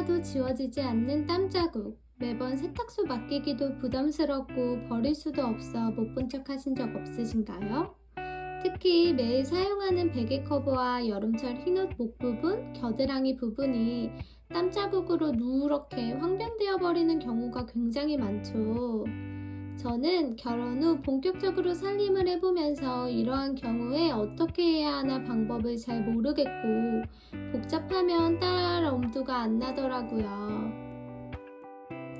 해도 지워지지 않는 땀자국. 매번 세탁소 맡기기도 부담스럽고 버릴 수도 없어 못 본 척 하신 적 없으신가요? 특히 매일 사용하는 베개 커버와 여름철 흰옷 목 부분, 겨드랑이 부분이 땀자국으로 누렇게 황변되어 버리는 경우가 굉장히 많죠. 저는 결혼 후 본격적으로 살림을 해보면서 이러한 경우에 어떻게 해야 하나 방법을 잘 모르겠고 복잡하면 따라할 엄두가 안 나더라고요.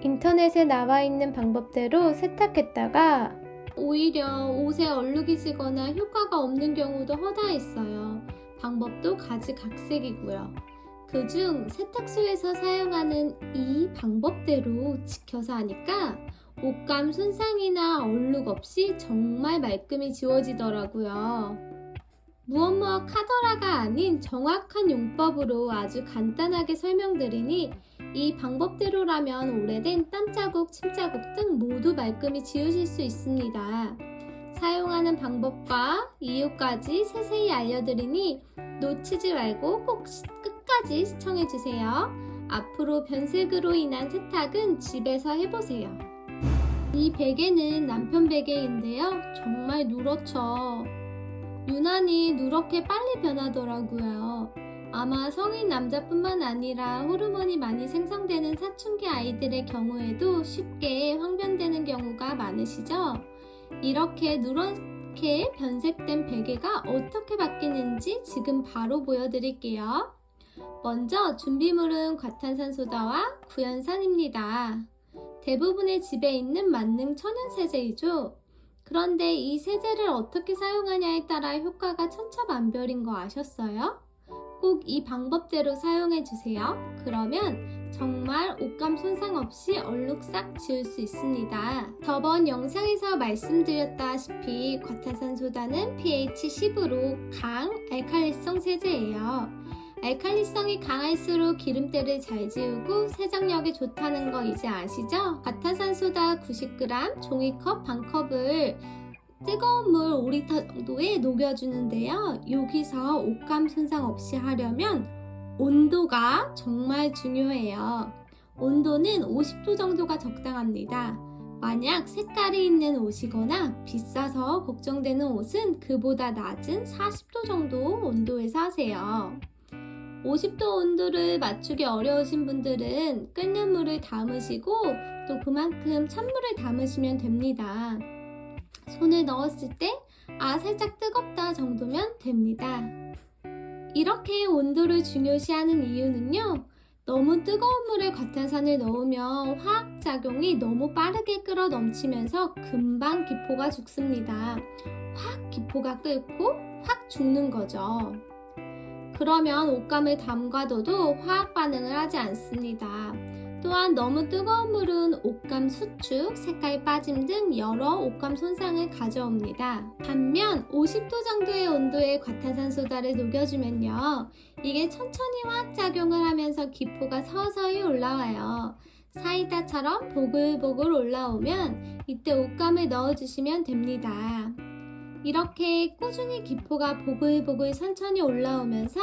인터넷에 나와 있는 방법대로 세탁했다가 오히려 옷에 얼룩이 지거나 효과가 없는 경우도 허다했어요. 방법도 가지각색이고요. 그중 세탁소에서 사용하는 이 방법대로 지켜서 하니까 옷감 손상이나 얼룩 없이 정말 말끔히 지워지더라고요. 무엇 무엇 카더라가 아닌 정확한 용법으로 아주 간단하게 설명드리니 이 방법대로라면 오래된 땀자국, 침자국 등 모두 말끔히 지우실 수 있습니다. 사용하는 방법과 이유까지 세세히 알려드리니 놓치지 말고 꼭 시- 끝까지 시청해주세요. 앞으로 변색으로 인한 세탁은 집에서 해보세요. 이 베개는 남편 베개인데요. 정말 누렇죠. 유난히 누렇게 빨리 변하더라고요. 아마 성인 남자뿐만 아니라 호르몬이 많이 생성되는 사춘기 아이들의 경우에도 쉽게 황변되는 경우가 많으시죠? 이렇게 누렇게 변색된 베개가 어떻게 바뀌는지 지금 바로 보여드릴게요. 먼저 준비물은 과탄산소다와 구연산입니다. 대부분의 집에 있는 만능 천연 세제이죠. 그런데 이 세제를 어떻게 사용하냐에 따라 효과가 천차만별인 거 아셨어요? 꼭 이 방법대로 사용해 주세요. 그러면 정말 옷감 손상 없이 얼룩 싹 지울 수 있습니다. 저번 영상에서 말씀드렸다시피 과탄산소다는 pH 10으로 강 알칼리성 세제예요. 알칼리성이 강할수록 기름때를 잘 지우고 세정력이 좋다는 거 이제 아시죠? 과탄산소다 90g 종이컵 반컵을 뜨거운 물 5리터 정도에 녹여주는데요. 여기서 옷감 손상 없이 하려면 온도가 정말 중요해요. 온도는 50도 정도가 적당합니다. 만약 색깔이 있는 옷이거나 비싸서 걱정되는 옷은 그보다 낮은 40도 정도 온도에서 하세요. 50도 온도를 맞추기 어려우신 분들은 끓는 물을 담으시고 또 그만큼 찬물을 담으시면 됩니다. 손을 넣었을 때, 아, 살짝 뜨겁다 정도면 됩니다. 이렇게 온도를 중요시하는 이유는요, 너무 뜨거운 물에 과탄산을 넣으면 화학작용이 너무 빠르게 끌어 넘치면서 금방 기포가 죽습니다. 확 기포가 끓고 확 죽는 거죠. 그러면 옷감을 담가둬도 화학 반응을 하지 않습니다. 또한 너무 뜨거운 물은 옷감 수축, 색깔 빠짐 등 여러 옷감 손상을 가져옵니다. 반면 50도 정도의 온도에 과탄산소다를 녹여주면요. 이게 천천히 화학작용을 하면서 기포가 서서히 올라와요. 사이다처럼 보글보글 올라오면 이때 옷감을 넣어주시면 됩니다. 이렇게 꾸준히 기포가 보글보글 천천히 올라오면서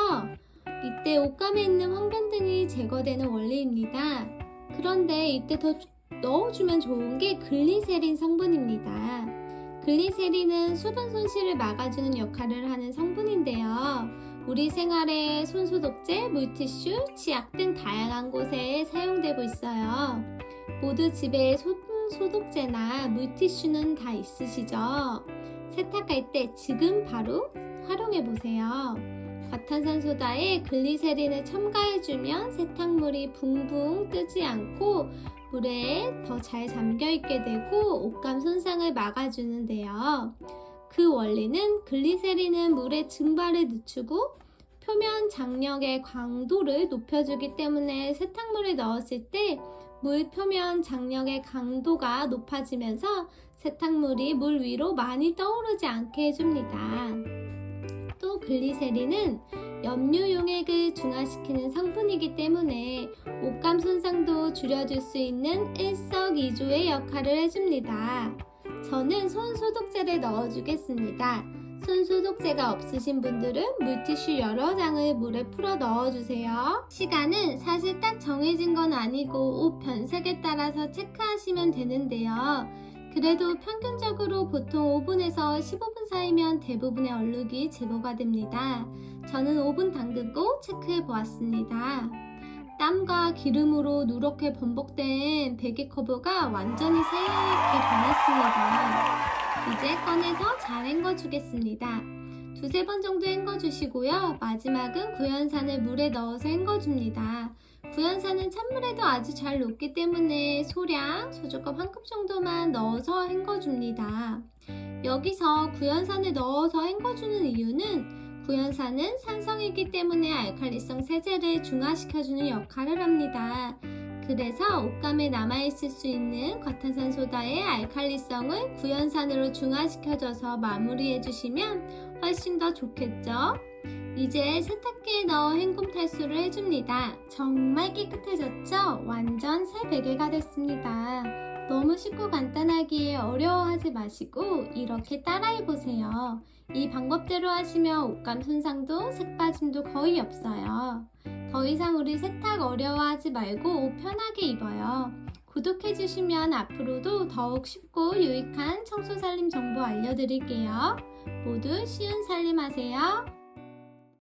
이때 옷감에 있는 황변 등이 제거되는 원리입니다. 그런데 이때 더 넣어주면 좋은 게 글리세린 성분입니다. 글리세린은 수분 손실을 막아주는 역할을 하는 성분인데요. 우리 생활에 손소독제, 물티슈, 치약 등 다양한 곳에 사용되고 있어요. 모두 집에 손 소독제나 물티슈는 다 있으시죠? 세탁할 때 지금 바로 활용해 보세요. 과탄산 소다에 글리세린을 첨가해주면 세탁물이 붕붕 뜨지 않고 물에 더 잘 잠겨 있게 되고 옷감 손상을 막아주는데요. 그 원리는 글리세린은 물의 증발을 늦추고 표면 장력의 강도를 높여주기 때문에 세탁물을 넣었을 때 물 표면 장력의 강도가 높아지면서 세탁물이 물 위로 많이 떠오르지 않게 해줍니다. 또 글리세린은 염류 용액을 중화시키는 성분이기 때문에 옷감 손상도 줄여줄 수 있는 일석이조의 역할을 해줍니다. 저는 손 소독제를 넣어주겠습니다. 손 소독제가 없으신 분들은 물티슈 여러 장을 물에 풀어 넣어주세요. 시간은 사실 딱 정해진 건 아니고 옷 변색에 따라서 체크하시면 되는데요. 그래도 평균적으로 보통 5분에서 15분 사이면 대부분의 얼룩이 제거가 됩니다. 저는 5분 담그고 체크해 보았습니다. 땀과 기름으로 누렇게 범벅된 베개 커버가 완전히 새하얗게 변했습니다. 이제 꺼내서 잘 헹궈주겠습니다. 두세 번 정도 헹궈주시고요. 마지막은 구연산을 물에 넣어서 헹궈줍니다. 구연산은 찬물에도 아주 잘 녹기 때문에 소량 소주컵 한 컵 정도만 넣어서 헹궈줍니다. 여기서 구연산을 넣어서 헹궈주는 이유는 구연산은 산성이기 때문에 알칼리성 세제를 중화시켜주는 역할을 합니다. 그래서 옷감에 남아있을 수 있는 과탄산 소다의 알칼리성을 구연산으로 중화시켜줘서 마무리해주시면 훨씬 더 좋겠죠? 이제 세탁기에 넣어 헹굼 탈수를 해줍니다. 정말 깨끗해졌죠? 완전 새 베개가 됐습니다. 너무 쉽고 간단하기에 어려워하지 마시고 이렇게 따라해보세요. 이 방법대로 하시면 옷감 손상도 색 빠짐도 거의 없어요. 더 이상 우리 세탁 어려워하지 말고 옷 편하게 입어요. 구독해주시면 앞으로도 더욱 쉽고 유익한 청소 살림 정보 알려드릴게요. 모두 쉬운 살림 하세요.